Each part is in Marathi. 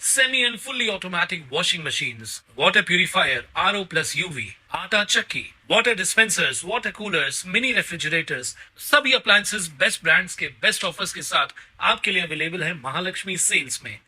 semi and fully automatic washing machines, water purifier, RO plus UV, आटा चक्की, water dispensers, water coolers, mini refrigerators, सभी appliances. बेस्ट brands के बेस्ट ऑफर्स के साथ आपके लिए अवेलेबल है महालक्ष्मी सेल्स में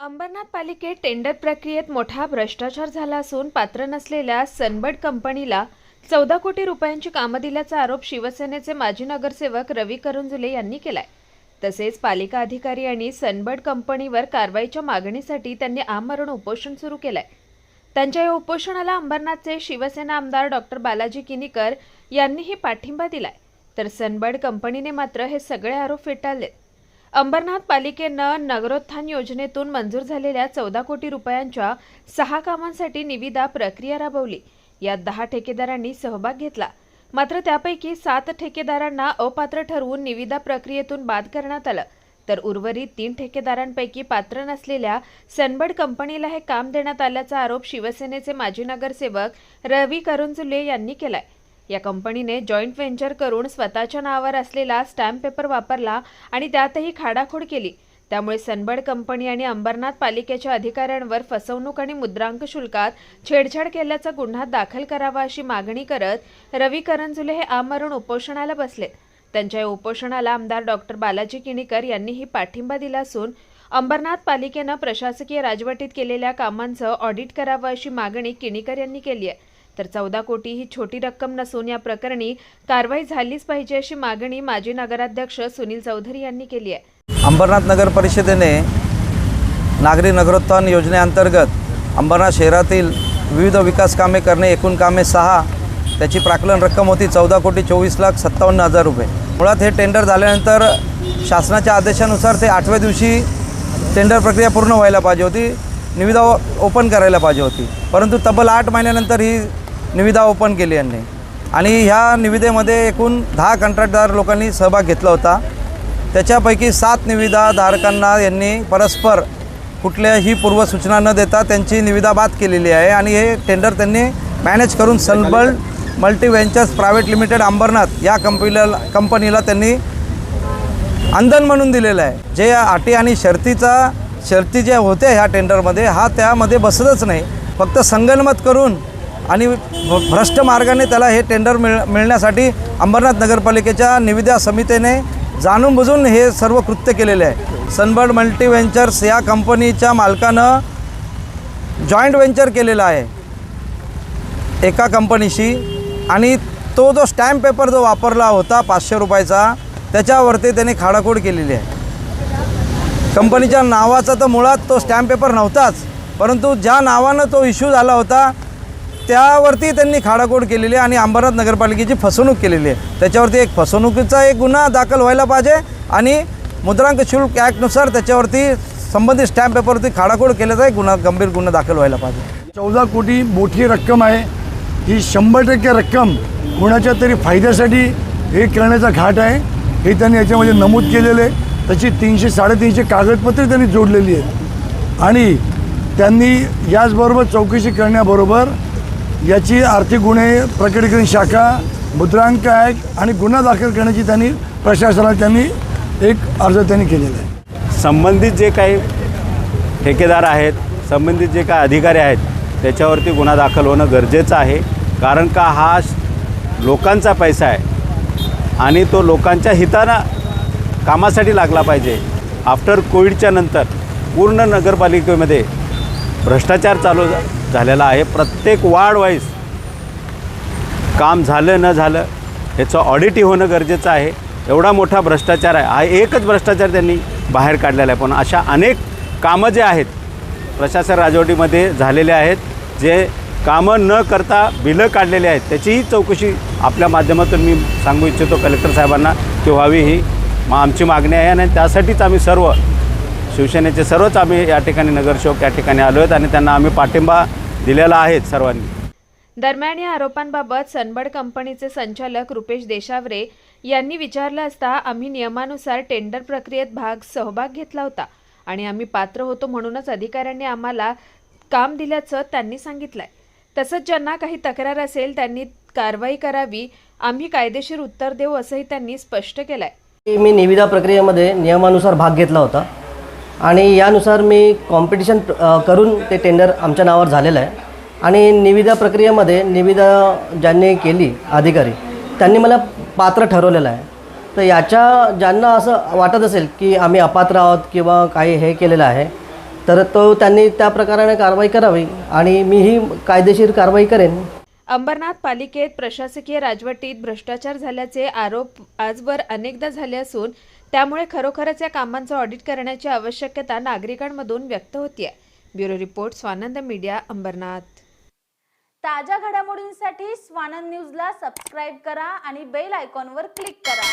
अंबरनाथ पालिकेत टेंडर प्रक्रियेत मोठा भ्रष्टाचार झाला असून पात्र नसलेल्या सनबर्ड कंपनीला चौदा कोटी रुपयांची कामं दिल्याचा आरोप शिवसेनेचे माजी नगरसेवक रवी करंजुले यांनी केलाय. तसेच पालिका अधिकारी आणि सनबर्ड कंपनीवर कारवाईच्या मागणीसाठी त्यांनी आमरण उपोषण सुरू केलंय. त्यांच्या या उपोषणाला अंबरनाथचे शिवसेना आमदार डॉक्टर बालाजी किनीकर यांनीही पाठिंबा दिलाय. तर सनबर्ड कंपनीने मात्र हे सगळे आरोप फेटाळलेत. अंबरनाथ पालिकेनं नगरोत्थान योजनेतून मंजूर झालेल्या चौदा कोटी रुपयांच्या सहा कामांसाठी निविदा प्रक्रिया राबवली. यात दहा ठेकेदारांनी सहभाग घेतला. मात्र त्यापैकी सात ठेकेदारांना अपात्र ठरवून निविदा प्रक्रियेतून बाद करण्यात आलं. तर उर्वरित तीन ठेकेदारांपैकी पात्र नसलेल्या सनबर्ड कंपनीला हे काम देण्यात आल्याचा आरोप शिवसेनेचे माजी नगरसेवक रवी करंजुले यांनी केलाय. या कंपनीने जॉईंट व्हेंचर करून स्वतःच्या नावावर असलेला स्टॅम्प पेपर वापरला आणि त्यातही खाडाखोड केली. त्यामुळे सनबर्ड कंपनी आणि अंबरनाथ पालिकेच्या अधिकाऱ्यांवर फसवणूक आणि मुद्रांक शुल्कात छेडछाड केल्याचा गुन्हा दाखल करावा अशी मागणी करत रवी करंजुले हे आमरण उपोषणाला बसलेत त्यांच्या या उपोषणाला आमदार डॉक्टर बालाजी किणीकर यांनीही पाठिंबा दिला असून अंबरनाथ पालिकेनं प्रशासकीय राजवटीत केलेल्या कामांचं ऑडिट करावं अशी मागणी किणीकर यांनी केली आहे. तर चौदा कोटी ही छोटी रक्कम नसून या प्रकरणी कारवाई झालीच पाहिजे अशी मागणी माजी नगराध्यक्ष सुनील चौधरी यांनी केली आहे. अंबरनाथ नगर परिषदेने नागरी नगरोत्थान योजनेअंतर्गत अंबरनाथ शहरातील विविध विकास कामे करणे एकूण कामे सहा त्याची प्राकलन रक्कम होती चौदा कोटी चोवीस लाख सत्तावन्न हजार रुपये. मुळात हे टेंडर झाल्यानंतर शासनाच्या आदेशानुसार ते आठव्या दिवशी टेंडर प्रक्रिया पूर्ण व्हायला पाहिजे होती निविदा ओपन करायला पाहिजे होती. परंतु तब्बल आठ महिन्यानंतर ही निविदा ओपन केली यांनी. आणि ह्या निविदेमध्ये एकूण दहा कंत्राटदार लोकांनी सहभाग घेतला होता. त्याच्यापैकी सात निविदा धारकांना यांनी परस्पर कुठल्याही पूर्वसूचना न देता त्यांची निविदा बाद केलेली आहे. आणि हे टेंडर त्यांनी मॅनेज करून Sunbird multi ventures private limited Ambarnath या कंपनीला कंपनीला त्यांनी अंधन म्हणून दिलेलं आहे. जे अटी आणि शर्तीचा शर्ती ज्या होत्या ह्या टेंडरमध्ये हा त्यामध्ये बसतच नाही. फक्त संगनमत करून आणि भ्रष्ट मार्गाने त्याला हे टेंडर मिळ मिळण्यासाठी अंबरनाथ नगरपालिकेच्या निविदा समितीने जाणून बुजून हे सर्व कृत्य केलेले आहे. सनबर्ड मल्टी व्हेंचर्स या कंपनीच्या मालकानं जॉईंट व्हेंचर केलेला आहे. एका कंपनीशी. आणि तो जो स्टॅम्प पेपर जो वापरला होता पाचशे रुपयाचा त्याच्यावरती त्यांनी खाडाखोड केलेली आहे. कंपनीच्या नावाचा तर मुळात तो स्टॅम्प पेपर नव्हताच परंतु ज्या नावानं तो इश्यू झाला होता त्यावरती त्यांनी खाडाखोड केलेली आहे आणि अंबरनाथ नगरपालिकेची फसवणूक केलेली आहे. त्याच्यावरती एक फसवणुकीचा एक गुन्हा दाखल व्हायला पाहिजे आणि मुद्रांक शुल्क ॲक्टनुसार त्याच्यावरती संबंधित स्टॅम्प पेपरवरती खाडाखोड केल्याचा एक गुन्हा गंभीर गुन्हा दाखल व्हायला पाहिजे. चौदा कोटी मोठी रक्कम आहे. ही शंभर टक्के रक्कम कोणाच्या तरी फायद्यासाठी हे करण्याचा घाट आहे. हे त्यांनी याच्यामध्ये नमूद केलेलं आहे. त्याची तीनशे साडेतीनशे कागदपत्रे त्यांनी जोडलेली आहेत. आणि त्यांनी याचबरोबर चौकशी करण्याबरोबर याची आर्थिक गुन्हे प्रकटीकरण शाखा मुद्रांक ॲक्ट आणि गुन्हा दाखल करण्याची त्यांनी प्रशासनाला त्यांनी एक अर्ज त्यांनी केलेला आहे. संबंधित जे काही ठेकेदार आहेत संबंधित जे काही अधिकारी आहेत त्याच्यावरती गुन्हा दाखल होणं गरजेचं आहे. कारण का हा लोकांचा पैसा आहे आणि तो लोकांच्या हितानं कामासाठी लागला पाहिजे. आफ्टर कोविडच्या नंतर पूर्ण नगरपालिकेमध्ये भ्रष्टाचार चालू झा- झालेला आहे. प्रत्येक वार्ड वाईज काम झालं न झालं ह्याचं ऑडिटही होणं गरजेचं आहे. एवढा मोठा भ्रष्टाचार आहे. हा एकच भ्रष्टाचार त्यांनी बाहेर काढलेला आहे. पण अशा अनेक कामं जे आहेत प्रशासन राजवटीमध्ये झालेले आहेत जे कामं न करता बिलं काढलेली आहेत त्याचीही चौकशी आपल्या माध्यमातून मी सांगू इच्छितो कलेक्टर साहेबांना की व्हावी ही मग आमची मागणी आहे. आणि त्यासाठीच आम्ही सर्व शिवसेनेचे सर्वच आम्ही या ठिकाणी नगरसेवक या ठिकाणी आलो आहेत आणि त्यांना आम्ही पाठिंबा दिलेला आहे सर्वांनी. दरम्यान या आरोपांबाबत सनबड कंपनीचे संचालक रुपेश देशावरे यांनी विचारलं असता आम्ही नियमानुसार टेंडर प्रक्रियेत भाग सहभाग घेतला होता आणि आम्ही पात्र होतो म्हणूनच अधिकाऱ्यांनी आम्हाला काम दिल्याचं त्यांनी सांगितलंय. तसंच ज्यांना काही तक्रार असेल त्यांनी कारवाई करावी आम्ही कायदेशीर उत्तर देऊ असंही त्यांनी स्पष्ट केलंय. मी निविदा प्रक्रियेमध्ये नियमानुसार भाग घेतला होता. आणि यानुसार मी कॉम्पिटिशन करून ते टेंडर आमच्या नावावर झालेलं आहे. आणि निविदा प्रक्रियेमध्ये निविदा ज्यांनी केली अधिकारी त्यांनी मला पात्र ठरवलेलं आहे. तर याच्या ज्यांना असं वाटत असेल की आम्ही अपात्र आहोत किंवा काही हे केलेलं आहे तर तो त्यांनी त्या प्रकाराने कारवाई करावी आणि मीही कायदेशीर कारवाई करेन. अंबरनाथ पालिकेत प्रशासकीय राजवटीत भ्रष्टाचार झाल्याचे आरोप आजवर अनेकदा झाले असून त्यामुळे खरोखरच या कामांचं ऑडिट करण्याची आवश्यकता नागरिकांमधून व्यक्त होतीये. Bureau report Swanand media Ambarnath. ताज्या घडामोडींसाठी स्वानंद न्यूजला सबस्क्राईब करा आणि बेल आयकॉनवर क्लिक करा.